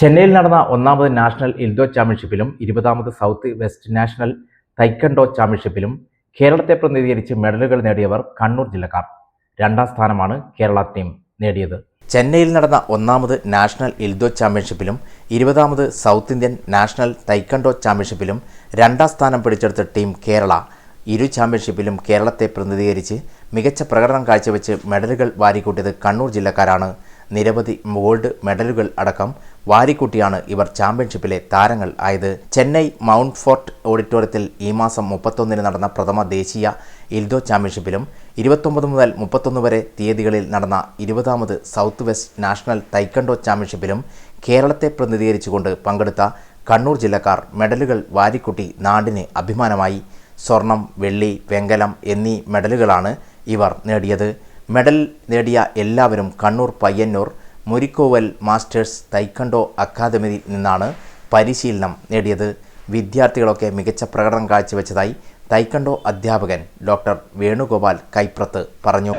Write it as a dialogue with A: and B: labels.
A: ചെന്നൈയിൽ നടന്ന ഒന്നാമത് നാഷണൽ ഇൽദോ ചാമ്പ്യൻഷിപ്പിലും ഇരുപതാമത് സൗത്ത് വെസ്റ്റ് നാഷണൽ തൈക്കണ്ടോ ചാമ്പ്യൻഷിപ്പിലും കേരളത്തെ പ്രതിനിധീകരിച്ച് മെഡലുകൾ നേടിയവർ കണ്ണൂർ ജില്ലക്കാർ. രണ്ടാം സ്ഥാനമാണ് കേരള ടീം നേടിയത്. ചെന്നൈയിൽ നടന്ന ഒന്നാമത് നാഷണൽ ഇൽദോ ചാമ്പ്യൻഷിപ്പിലും ഇരുപതാമത് സൗത്ത് ഇന്ത്യൻ നാഷണൽ തൈക്കണ്ടോ ചാമ്പ്യൻഷിപ്പിലും രണ്ടാം സ്ഥാനം പിടിച്ചെടുത്ത ടീം കേരള. ഇരു ചാമ്പ്യൻഷിപ്പിലും കേരളത്തെ പ്രതിനിധീകരിച്ച് മികച്ച പ്രകടനം കാഴ്ചവെച്ച് മെഡലുകൾ വാരിക്കൂട്ടിയത് കണ്ണൂർ ജില്ലക്കാരാണ്. നിരവധി ഗോൾഡ് മെഡലുകൾ അടക്കം വാരിക്കൂട്ടിയാണ് ഇവർ ചാമ്പ്യൻഷിപ്പിലെ താരങ്ങൾ ആയത്. ചെന്നൈ മൗണ്ട് ഫോർട്ട് ഓഡിറ്റോറിയത്തിൽ ഈ മാസം മുപ്പത്തൊന്നിന് നടന്ന പ്രഥമ ദേശീയ ഇൽദോ ചാമ്പ്യൻഷിപ്പിലും ഇരുപത്തൊമ്പത് മുതൽ മുപ്പത്തൊന്ന് വരെ തീയതികളിൽ നടന്ന ഇരുപതാമത് സൗത്ത് വെസ്റ്റ് നാഷണൽ തൈക്കണ്ടോ ചാമ്പ്യൻഷിപ്പിലും കേരളത്തെ പ്രതിനിധീകരിച്ചുകൊണ്ട് പങ്കെടുത്ത കണ്ണൂർ ജില്ലക്കാർ മെഡലുകൾ വാരിക്കൂട്ടി നാടിന് അഭിമാനമായി. സ്വർണം വെള്ളി വെങ്കലം എന്നീ മെഡലുകളാണ് ഇവർ നേടിയത്. മെഡൽ നേടിയ എല്ലാവരും കണ്ണൂർ പയ്യന്നൂർ മുരിക്കോവൽ മാസ്റ്റേഴ്സ് തൈക്കണ്ടോ അക്കാദമിയിൽ നിന്നാണ് പരിശീലനം നേടിയത്. വിദ്യാർത്ഥികളൊക്കെ മികച്ച പ്രകടനം കാഴ്ചവെച്ചതായി തൈക്കണ്ടോ അധ്യാപകൻ ഡോക്ടർ വേണുഗോപാൽ കൈപ്രത്ത് പറഞ്ഞു.